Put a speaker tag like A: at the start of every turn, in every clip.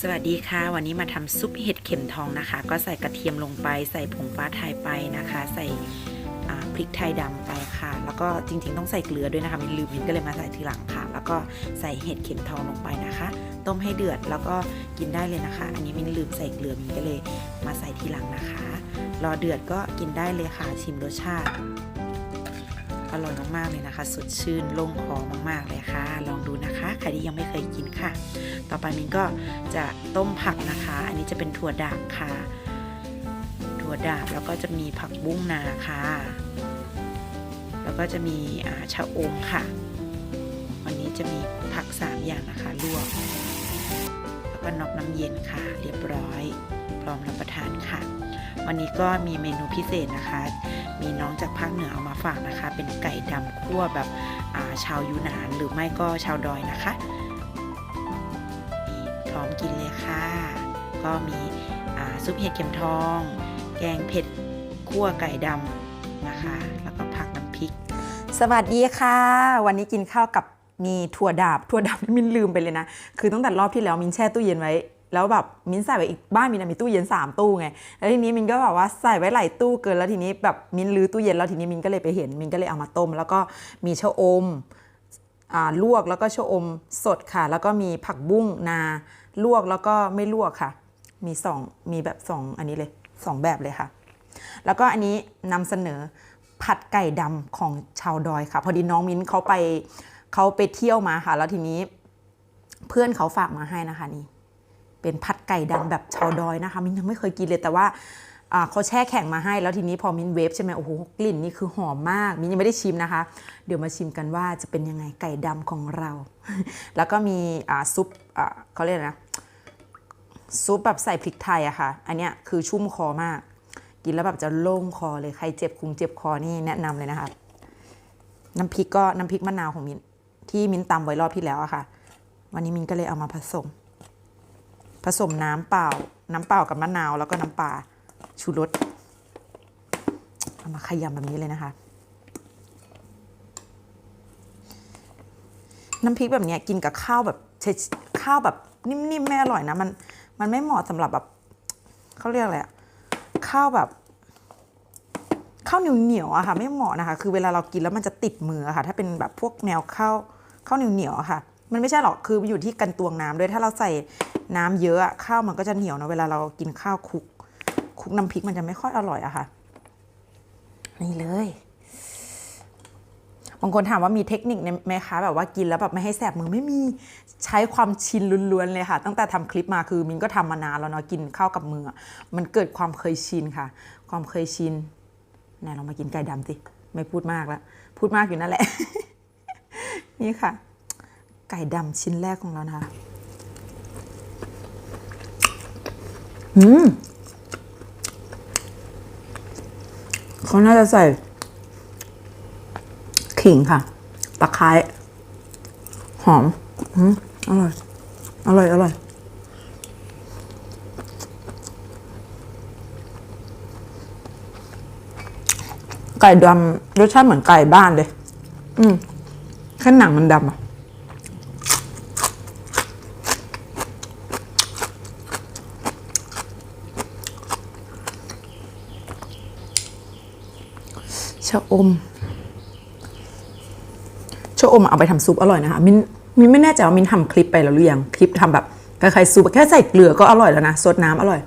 A: สวัสดีค่ะ วันนี้มาทำซุปเห็ดเข็มทองนะคะ ก็ใส่กระเทียมลงไป ใส่ผงฟ้าไทยไปนะคะ ใส่พริกไทยดำไปค่ะ แล้วก็จริงๆต้องใส่เกลือด้วยนะคะมินลืมมินก็เลยมาใส่ทีหลังค่ะ แล้วก็ใส่เห็ดเข็มทองลงไปนะคะ ต้มให้เดือดแล้วก็กินได้เลยนะคะ อันนี้มินลืมใส่เกลือมินก็เลยมาใส่ทีหลังนะคะ รอเดือดก็กินได้เลยค่ะชิมรสชาติ อร่อยมากๆเลยนะคะ สดชื่นโล่งคอมากๆเลยค่ะ ลองดูนะคะใครที่ยังไม่เคยกินค่ะ ต่อไปมินก็จะต้มผักนะคะ อันนี้จะเป็นถั่วดาบค่ะ ถั่วดาบแล้วก็จะมีผักบุ้งนาค่ะ แล้วก็จะมีอ่าชะอมค่ะวันนี้จะมีผักสามอย่างนะคะลวกแล้วก็นอกน้ำเย็นค่ะ เรียบร้อย พร้อมรับประทานค่ะ วันนี้ก็มีเมนูพิเศษนะคะ มีน้องจากภาคเหนือเอามาฝากนะคะ เป็นไก่ดำคั่วแบบาชาวยูนานหรือไม่ก็ชาวดอยนะคะพร้อมกินเลยค่ะ ก็มีซุปเห็ดเข็มทอง แกงเผ็ดคั่วไก่ดำนะคะ แล้วก็ผักน้ำพริก
B: สวัสดีค่ะ วันนี้กินข้าวกับมีถั่วดาบถั่วดาบมินลืมไปเลยนะ คือตั้งแต่รอบที่แล้วมินแช่ตู้เย็นไว้ แล้วแบบมินใส่ไว้อีกบ้านมินมีตู้เย็น 3 ตู้ไง แล้วทีนี้มินก็แบบว่าใส่ไว้หลายตู้เกินแล้วทีนี้แบบมินลื้อตู้เย็นแล้วทีนี้มินก็เลยไปเห็นมินก็เลยเอามาต้ม แล้วก็มีชะอมอ่าลวกแล้วก็ชะอมสดค่ะ แล้วก็มีผักบุ้งนาลวกแล้วก็ไม่ลวกค่ะ มีสองมีแบบสองอันนี้เลยสองแบบเลยค่ะ แล้วก็อันนี้นำเสนอผัดไก่ดำของชาวดอยค่ะ พอดีน้องมิ้นเขาไปเขาไปเที่ยวมาค่ะ แล้วทีนี้เพื่อนเขาฝากมาให้นะคะนี่ เป็นผัดไก่ดำแบบชาวดอยนะคะ มินยังไม่เคยกินเลยแต่ว่าเขาแช่แข็งมาให้ แล้วทีนี้พอมินเวฟใช่ไหมโอ้โหกลิ่นนี่คือหอมมาก มินยังไม่ได้ชิมนะคะ เดี๋ยวมาชิมกันว่าจะเป็นยังไงไก่ดำของเรา แล้วก็มีซุปเขาเรียกนะซุปแบบใส่พริกไทยอะค่ะ อันเนี้ยคือชุ่มคอมาก กินแล้วแบบจะโล่งคอเลยใครเจ็บคุงเจ็บคอนี่แนะนำเลยนะคะน้ำพริกก็น้ำพริกมะนาวของมินที่มินตำไว้รอบที่แล้วอะค่ะ วันนี้มินก็เลยเอามาผสม ผสมน้ำเปล่า น้ำเปล่ากับมะนาวแล้วก็น้ำปลาชูรสเอามาขยำแบบนี้เลยนะคะ น้ำพริกแบบนี้กินกับข้าวแบบเฉยข้าวแบบนิ่มๆไม่อร่อยนะมันมันไม่เหมาะสำหรับแบบเขาเรียกอะไรอะข้าวแบบข้าวเหนียวเหนียวๆอะค่ะ ไม่เหมาะนะคะ คือเวลาเรากินแล้วมันจะติดมือค่ะ ถ้าเป็นแบบพวกแนวข้าวข้าวเหนียวเหนียวๆอะค่ะ มันไม่ใช่หรอกคืออยู่ที่กันตวงน้ำด้วยถ้าเราใส่น้ำเยอะอะข้าวมันก็จะเหนียวนะเวลาเรากินข้าวคลุกคลุกน้ำพริกมันจะไม่ค่อยอร่อยอะค่ะ นี่เลยบางคนถามว่ามีเทคนิคไหมคะแบบว่ากินแล้วแบบไม่ให้แสบมือไม่มีใช้ความชินล้วนๆเลยค่ะ ตั้งแต่ทำคลิปมาคือมินก็ทำมานานแล้วเนาะกินข้าวกับมือ มันเกิดความเคยชินค่ะ ความเคยชินไหนเรามากินไก่ดำสิไม่พูดมากแล้วพูดมากอยู่นั่นแหละ นี่ค่ะ ไก่ดำชิ้นแรกของเรานะคะอืมเขาน่าจะใส่ ขิงค่ะ ตะไคร้หอมอืมอร่อย อร่อย อร่อยไก่ดำรสชาติเหมือนไก่บ้านเลย อืมแค่หนังมันดำอะ ชะอม ชะอมเอาไปทำซุปอร่อยนะคะ มินมินไม่แน่ใจว่ามินทำคลิปไปแล้วหรือยัง คลิปทำแบบคล้ายๆซุปแค่ใส่เกลือก็อร่อยแล้วนะซดน้ำอร่อย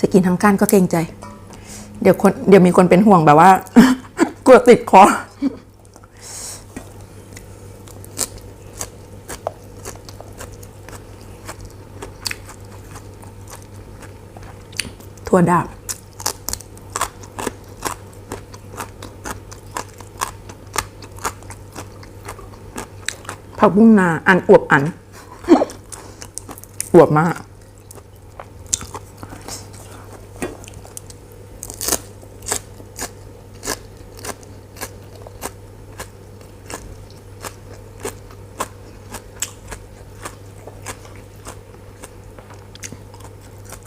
B: จะกินทั้งก้านก็เกรงใจ เดี๋ยวคนเดี๋ยวมีคนเป็นห่วงแบบว่า กลัวติดคอ ถั่ วดาบผักบุ้งนาอันอวบอัน อวบมาก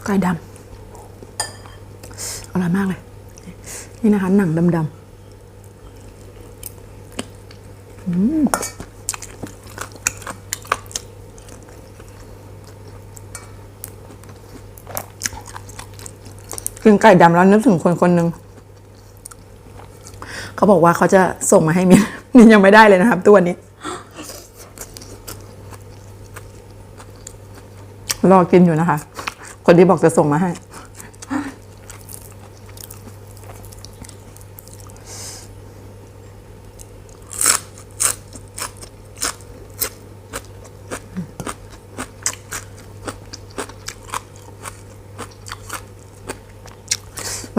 B: ไก่ดำอร่อย มากเลย นี่นะคะ หนังดำๆอืมกินไก่ดำแล้วนึกถึงคนคนหนึ่งเขาบอกว่าเขาจะส่งมาให้มินมินยังไม่ได้เลยนะครับ ตัวนี้ รอกินอยู่นะคะ คนที่บอกจะส่งมาให้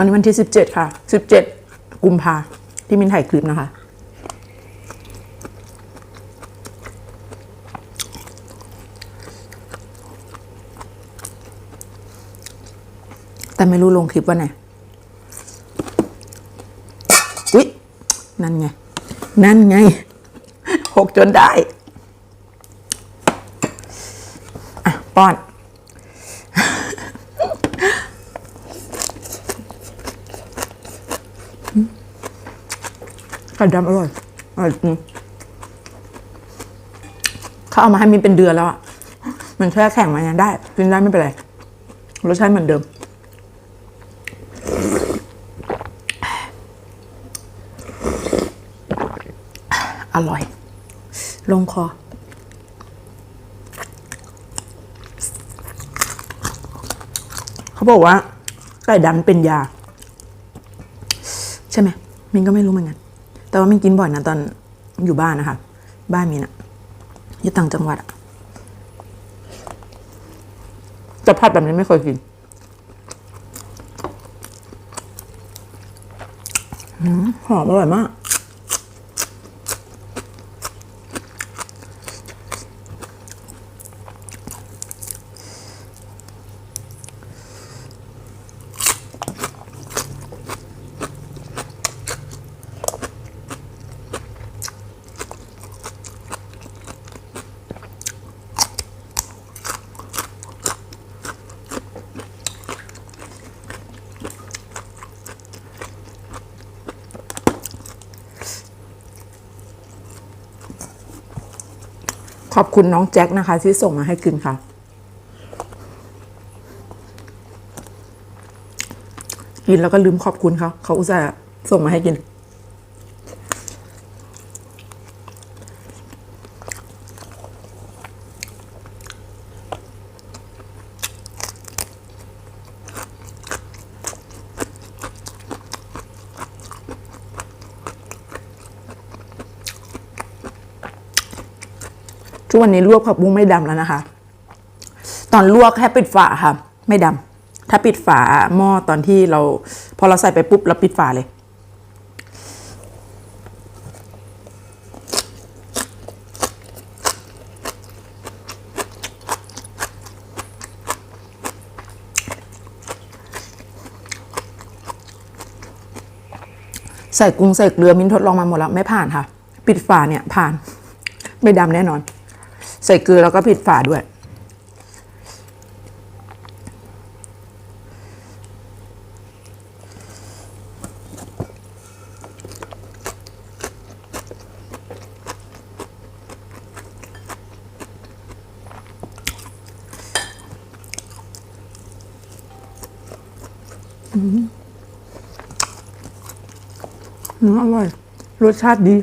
B: วันนี้วันที่สิบเจ็ดค่ะสิบเจ็ดกุมภาที่มินถ่ายคลิปนะคะแต่ไม่รู้ลงคลิปวันไหนอุ๊ย นั่นไง นั่นไง หกจนได้ อะ ป้อน ข่ดำอร่อยอร่อยจริงเขาเอามาให้มินเป็นเดือนแล้วอะ มันแช่แข็งมาเนี่ยได้กินได้ไม่เป็นไร รสชาติเหมือนเดิม อร่อย ลงคอเขาบอกว่าไก่ดำเป็นยา ใช่ไหมมินก็ไม่รู้เหมือนกัน แต่ว่ามินกินบ่อยนะตอนอยู่บ้านนะคะ บ้านมินอะอยู่ต่างจังหวัดอะแต่ผัดแบบนี้ไม่เคยกินหอมอร่อยมาก ขอบคุณน้องแจ็คนะคะ ที่ส่งมาให้กินค่ะ กินแล้วก็ลืมขอบคุณเขาเขาอุตส่าห์ส่งมาให้กิน วันนี้ลวกผักบุ้งไม่ดำแล้วนะคะ ตอนลวกแค่ปิดฝาค่ะ ไม่ดำถ้าปิดฝาหม้อตอนที่เรา พอเราใส่ไปปุ๊บเราปิดฝาเลยใส่กุ้งใส่เกลือมิ้นทดลองมาหมดแล้ว ไม่ผ่านค่ะ ปิดฝาเนี่ยผ่าน ไม่ดำแน่นอน ใส่เกลือแล้วก็ปิดฝาด้วย อืมอร่อย รสชาติดี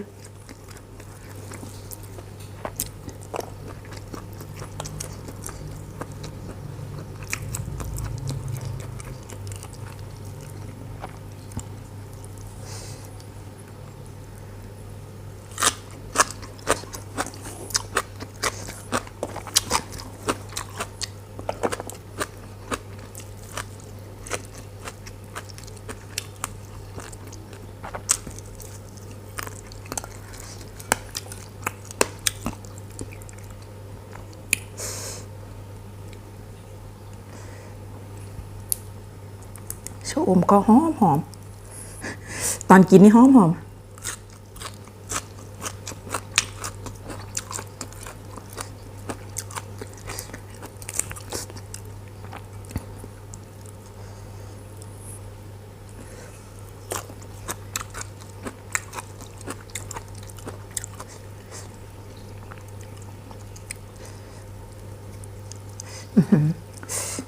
B: อมก็หอมหอม ตอนกินนี่หอมหอม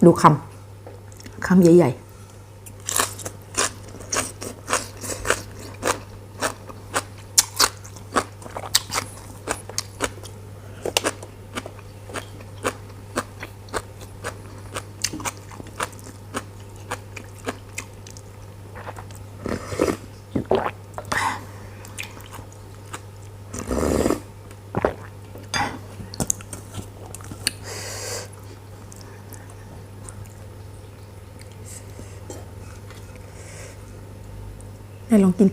B: ดูคำ คำใหญ่ ๆ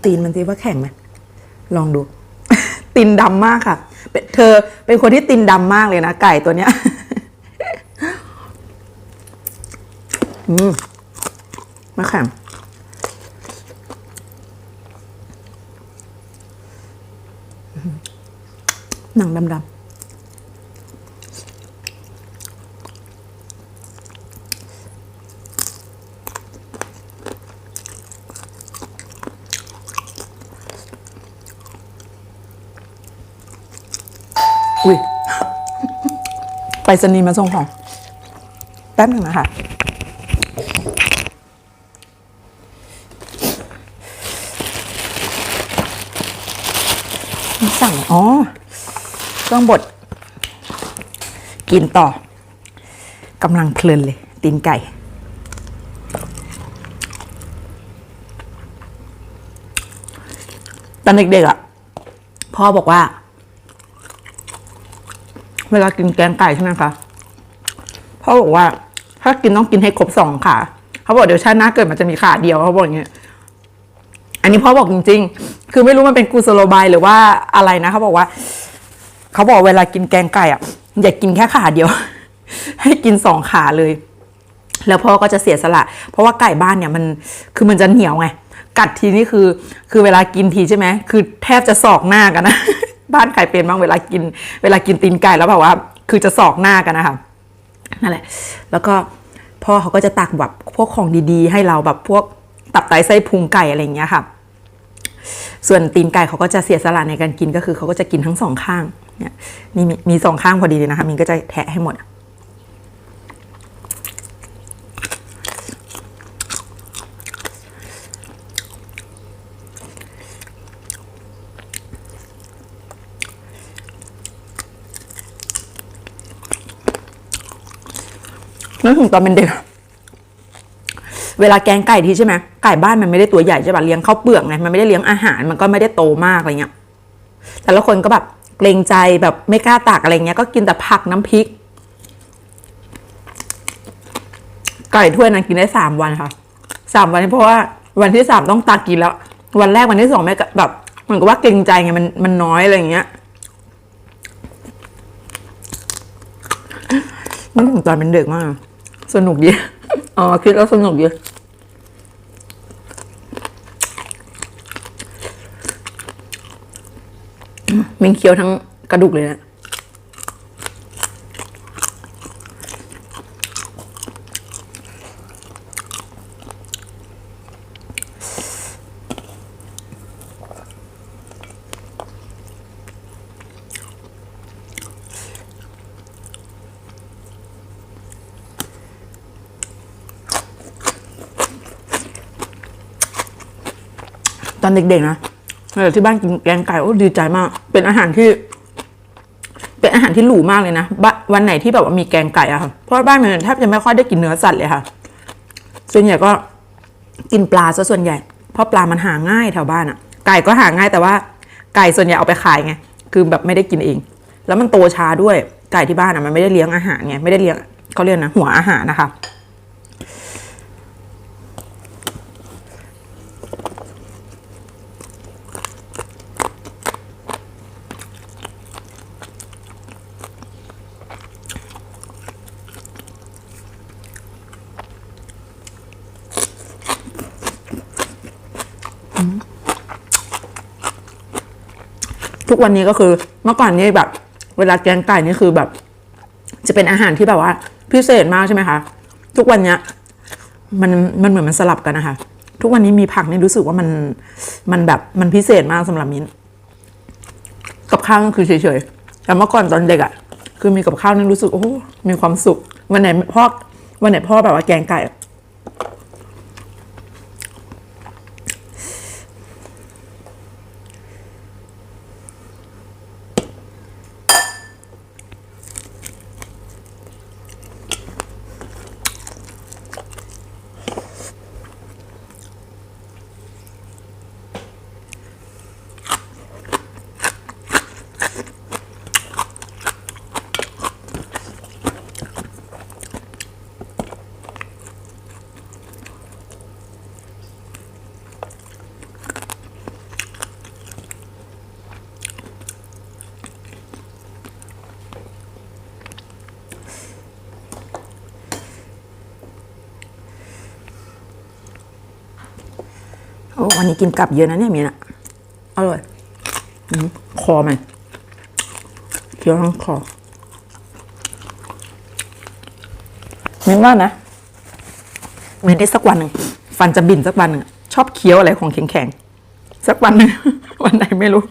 B: ตีนมันสิว่าแข็งไหมลองดู ตีนดำมากค่ะ เธอเป็นคนที่ตีนดำมากเลยนะ ไก่ตัวเนี้ยอืมไม่แข็งหนังดำๆอุ้ย ไปสนีมาส่งของ แป๊บหนึ่งนะคะสั่ง อ๋อ เครื่องบด กินต่อกำลังเพลินเลย ตีนไก่ ตอนเด็กๆอะ พ่อบอกว่า เวลากินแกงไก่ใช่ไหมคะพ่อบอกว่า ถ้ากินต้องกินให้ครบสองขาเขาบอกเดี๋ยวชาติหน้าเกิดมันจะมีขาเดียวเขาบอกอย่างเงี้ยอันนี้พ่อบอกจริง ๆ คือไม่รู้มันเป็นกุศโลบายหรือว่าอะไรนะเขาบอกว่าเขาบอกเวลากินแกงไก่อะอย่ากินแค่ขาเดียว ให้กินสองขาเลย แล้วพ่อก็จะเสียสละ เพราะว่าไก่บ้านเนี่ยมันคือมันจะเหนียวไงกัดทีนี่คือ คือเวลากินทีใช่ไหมคือแทบจะสอกหน้ากันนะ บ้านไก่เป็นบ้างเวลากิน เวลากินตีนไก่แล้วแบบว่า คือจะสอกหน้ากันนะคะนั่นแหละ แล้วก็พ่อเขาก็จะตักแบบพวกของดีๆ ให้เราแบบพวกตับไตไส้พุงไก่อะไรอย่างเงี้ยค่ะ ส่วนตีนไก่เขาก็จะเสียสละในการกินก็คือเขาก็จะกินทั้งสองข้างเนี่ยนี่มีมีสองข้างพอดีเลยนะคะมินก็จะแทะให้หมด นึกถึงตอนเป็นเด็ก เวลาแกงไก่ทีใช่ไหมไก่บ้านมันไม่ได้ตัวใหญ่ใช่ปะเลี้ยงข้าวเปลือกไงมันไม่ได้เลี้ยงอาหารมันก็ไม่ได้โตมากอะไรเงี้ยแต่ละคนก็แบบเกรงใจแบบไม่กล้าตักอะไรเงี้ย ก็กินแต่ผักน้ำพริก ไก่ถ้วยนั้นกินได้สามวันค่ะสามวันเพราะว่าวันที่สามต้องตักกินแล้ว วันแรกวันที่สองแม่แบบเหมือนกับว่าเกรงใจไงมันมันน้อยอะไรเงี้ยมันถึงตอนเป็นเด็กมาก สนุกดี อ๋อ คิดแล้วสนุกดีมิงเคี้ยวทั้งกระดูกเลยนะ ตอนเด็กๆนะเที่บ้านกินแกงไก่โอ้ดีใจมาก เป็นอาหารที่ เป็นอาหารที่หรูมากเลยนะวันไหนที่แบบว่ามีแกงไก่อะค่ะเพราะว่บ้านมันแทบจะไม่ค่อยได้กินเนื้อสัตว์เลยค่ะ ส่วนใหญ่ก็กินปลาซะส่วนใหญ่ เพราะปลามันหาง่ายแถวบ้านอะไก่ก็หาง่ายแต่ว่าไก่ส่วนใหญ่เอาไปขายไงคือแบบไม่ได้กินเอง แล้วมันโตช้าด้วยไก่ที่บ้านอะมันไม่ได้เลี้ยงอาหารไงไม่ได้เลี้ยงเขาเรียกนะหัวอาหารนะคะ ทุกวันนี้ก็คือเมื่อก่อนนี่แบบ เวลาแกงไก่นี่คือแบบ จะเป็นอาหารที่แบบว่า พิเศษมากใช่ไหมคะ ทุกวันเนี้ยมันมันเหมือนมันสลับกันนะคะทุกวันนี้มีผักนี่รู้สึกว่ามันมันแบบมันพิเศษมากสำหรับมิ้นกับข้าวก็คือเฉยๆแต่เมื่อก่อนตอนเด็กอะ่ะ คือมีกับข้าวนี่รู้สึกโอ้มีความสุขวันไหนพ่อวันไหนพ่อแบบว่าแกงไก่ วันนี้กินกลับเยอะนะเนี่ยมีนะอร่อยอืมคอมันเคี้ยวทั้งคอมินว่านะมินได้สักวันหนึ่งฟันจะบินสักวันหนึ่งชอบเคี้ยวอะไรของแข็งๆสักวันหนึ่งวันไหนไม่รู้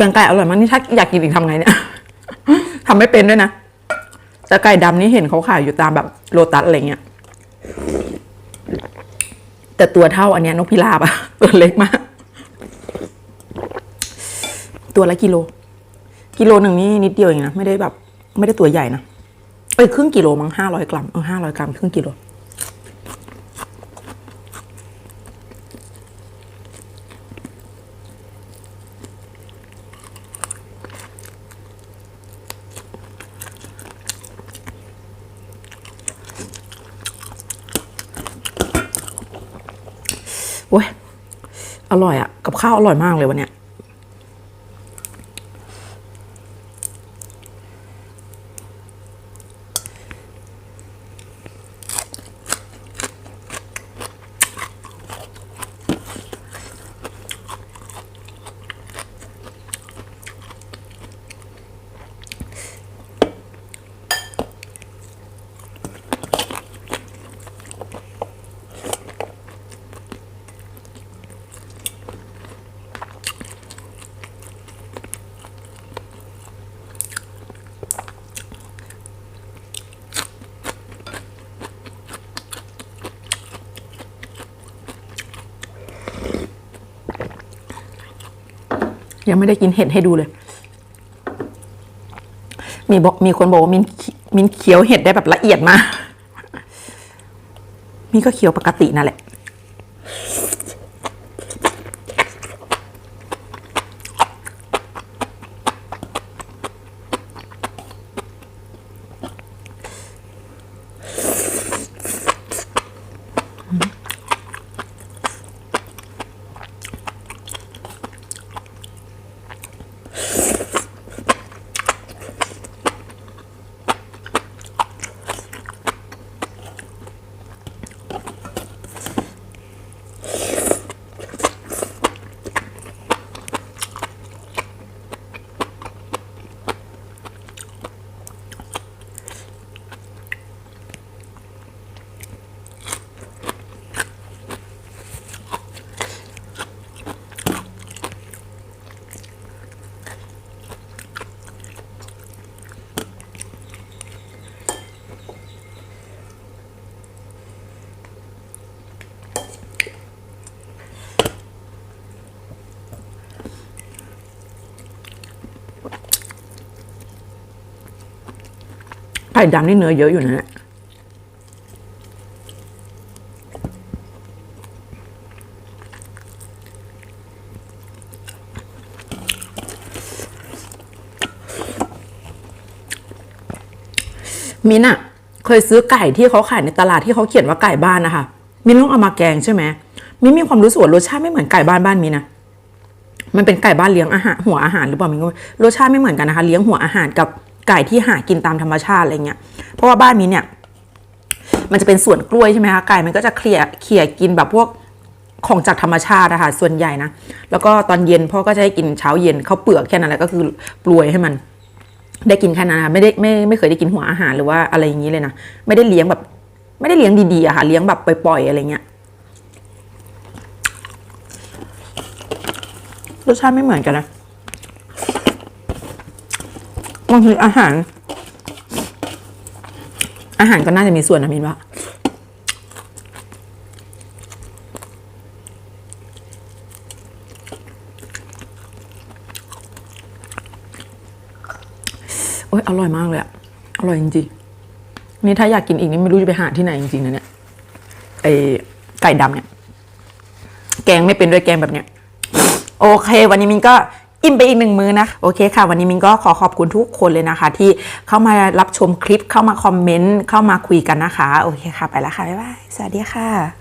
B: กงไก่อร่อยมากนี่ถ้าอยากกินอีกทำไงเนี่ย ทำไม่เป็นด้วยนะ แต่ไก่ดำนี่เห็นเขาขายอยู่ตามแบบโลตัสอะไรเงี้ย แต่ตัวเท่าอันเนี้ยนกพิราบอะตัวเล็กมาก ตัวละกิโล กิโลหนึ่งนี่นิดเดียวเองนะ ไม่ได้แบบ ไม่ได้ตัวใหญ่นะเอ้ยครึ่งกิโลมั้งห้าร้อยกรัม เออห้าร้อยกรัมครึ่งกิโล โอ้ย อร่อยอะกับข้าวอร่อยมากเลยวันเนี้ย ยังไม่ได้กินเห็ดให้ดูเลย มีบอกมีคนบอกว่ามินมินเคี้ยวเห็ดได้แบบละเอียดมาก มีก็เคี้ยวปกตินั่นแหละ ไก่ดำนี่เนื้อเยอะอยู่นะเนี่ยมินอะเคยซื้อไก่ที่เขาขายในตลาดที่เขาเขียนว่าไก่บ้านนะคะมินต้องเอามาแกงใช่ไหมมินมีความรู้สึกว่ารสชาติไม่เหมือนไก่บ้านบ้านมินนะมันเป็นไก่บ้านเลี้ยงอาหารหัวอาหารหรือเปล่ามินก็รสชาติไม่เหมือนกันนะคะ เลี้ยงหัวอาหารกับ ไก่ที่หากินตามธรรมชาติอะไรเงี้ย เพราะว่าบ้านมินเนี่ย มันจะเป็นสวนกล้วยใช่ไหมคะไก่มันก็จะเคลียร์เขี่ยกินแบบพวกของจากธรรมชาตินะคะส่วนใหญ่นะ แล้วก็ตอนเย็นพ่อก็จะให้กินเช้าเย็นเขาเปลือกแค่นั้นแหละก็คือปลวยให้มัน ได้กินแค่นั้นนะคะไม่ได้ไม่ไม่เคยได้กินหัวอาหารหรือว่าอะไรอย่างนี้เลยนะไม่ได้เลี้ยงแบบ ไม่ได้เลี้ยงดีๆอะค่ะเลี้ยงแบบปล่อยๆอะไรเงี้ยรสชาติไม่เหมือนกันนะ บางทีอาหาร อาหารก็น่าจะมีส่วนนะมินว่าโอ้ยอร่อยมากเลยอะอร่อยจริงๆ นี่ถ้าอยากกินอีกนี่ไม่รู้จะไปหาที่ไหนจริงๆนะเนี่ยไอไก่ดำเนี่ย แกงไม่เป็นด้วยแกงแบบเนี้ย โอเค วันนี้มินก็ อิ่มไปอีกหนึ่งมือนะ โอเคค่ะ วันนี้มินก็ขอขอบคุณทุกคนเลยนะคะ ที่เข้ามารับชมคลิปเข้ามาคอมเมนต์เข้ามาคุยกันนะคะ โอเคค่ะ ไปแล้วค่ะ บ๊ายบาย สวัสดีค่ะ